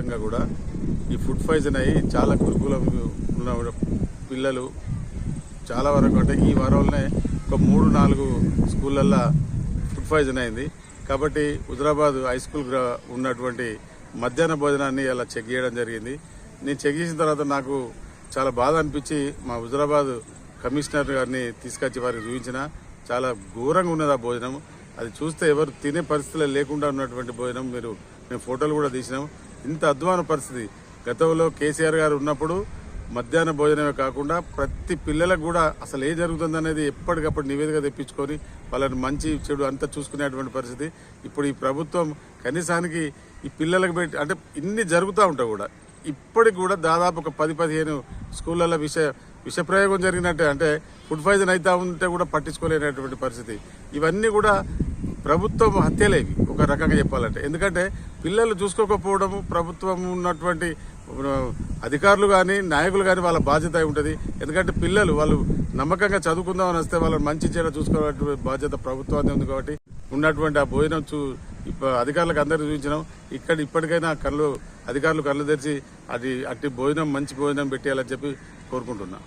వ్యాప్తంగా కూడా ఈ ఫుడ్ పాయిజన్ అయ్యి చాలా గురుకులం ఉన్న పిల్లలు చాలా వరకు అంటే ఈ వారంలోనే ఒక మూడు నాలుగు స్కూళ్ళల్లో ఫుడ్ పాయిజన్ అయింది. కాబట్టి హుజరాబాద్ హై స్కూల్ ఉన్నటువంటి మధ్యాహ్న భోజనాన్ని ఇలా చెక్ చేయడం జరిగింది. నేను చెక్ చేసిన తర్వాత నాకు చాలా బాధ అనిపించి మా హుజరాబాద్ కమిషనర్ గారిని తీసుకొచ్చి వారికి చూపించిన. చాలా ఘోరంగా ఉన్నది ఆ భోజనం. అది చూస్తే ఎవరు తినే పరిస్థితులు లేకుండా ఉన్నటువంటి భోజనం మీరు మేము ఫోటోలు కూడా తీసినాం. ఇంత అధ్వాన పరిస్థితి. గతంలో కేసీఆర్ గారు ఉన్నప్పుడు మధ్యాహ్న భోజనమే కాకుండా ప్రతి పిల్లలకు కూడా అసలు ఏం జరుగుతుంది అనేది ఎప్పటికప్పుడు నివేదిక తెప్పించుకొని వాళ్ళని మంచి చెడు అంతా చూసుకునేటువంటి పరిస్థితి. ఇప్పుడు ఈ ప్రభుత్వం కనీసానికి ఈ పిల్లలకు పెట్టి అంటే ఇన్ని జరుగుతూ ఉంటాయి కూడా. ఇప్పటికి కూడా దాదాపు ఒక పది పదిహేను స్కూళ్ళల్లో విష విషప్రయోగం జరిగినట్టే. అంటే ఫుడ్ పాయిజన్ అవుతా ఉంటే కూడా పట్టించుకోలేనటువంటి పరిస్థితి. ఇవన్నీ కూడా ప్రభుత్వం హత్యలేవి ఒక రకంగా చెప్పాలంటే. ఎందుకంటే పిల్లలు చూసుకోకపోవడము ప్రభుత్వం ఉన్నటువంటి అధికారులు కానీ నాయకులు కానీ వాళ్ళ బాధ్యత ఉంటుంది. ఎందుకంటే పిల్లలు వాళ్ళు నమ్మకంగా చదువుకుందామని వస్తే వాళ్ళని మంచి చెడ చూసుకోవాలటువంటి బాధ్యత ప్రభుత్వాన్ని ఉంది కాబట్టి ఉన్నటువంటి ఆ భోజనం చూ ఇప్ప- అధికారులకు అందరికీ చూపించినాం. ఇక్కడ ఇప్పటికైనా కళ్ళు అధికారులు కళ్ళు తెరిచి అది అట్టి భోజనం మంచి భోజనం పెట్టేయాలని చెప్పి కోరుకుంటున్నాం.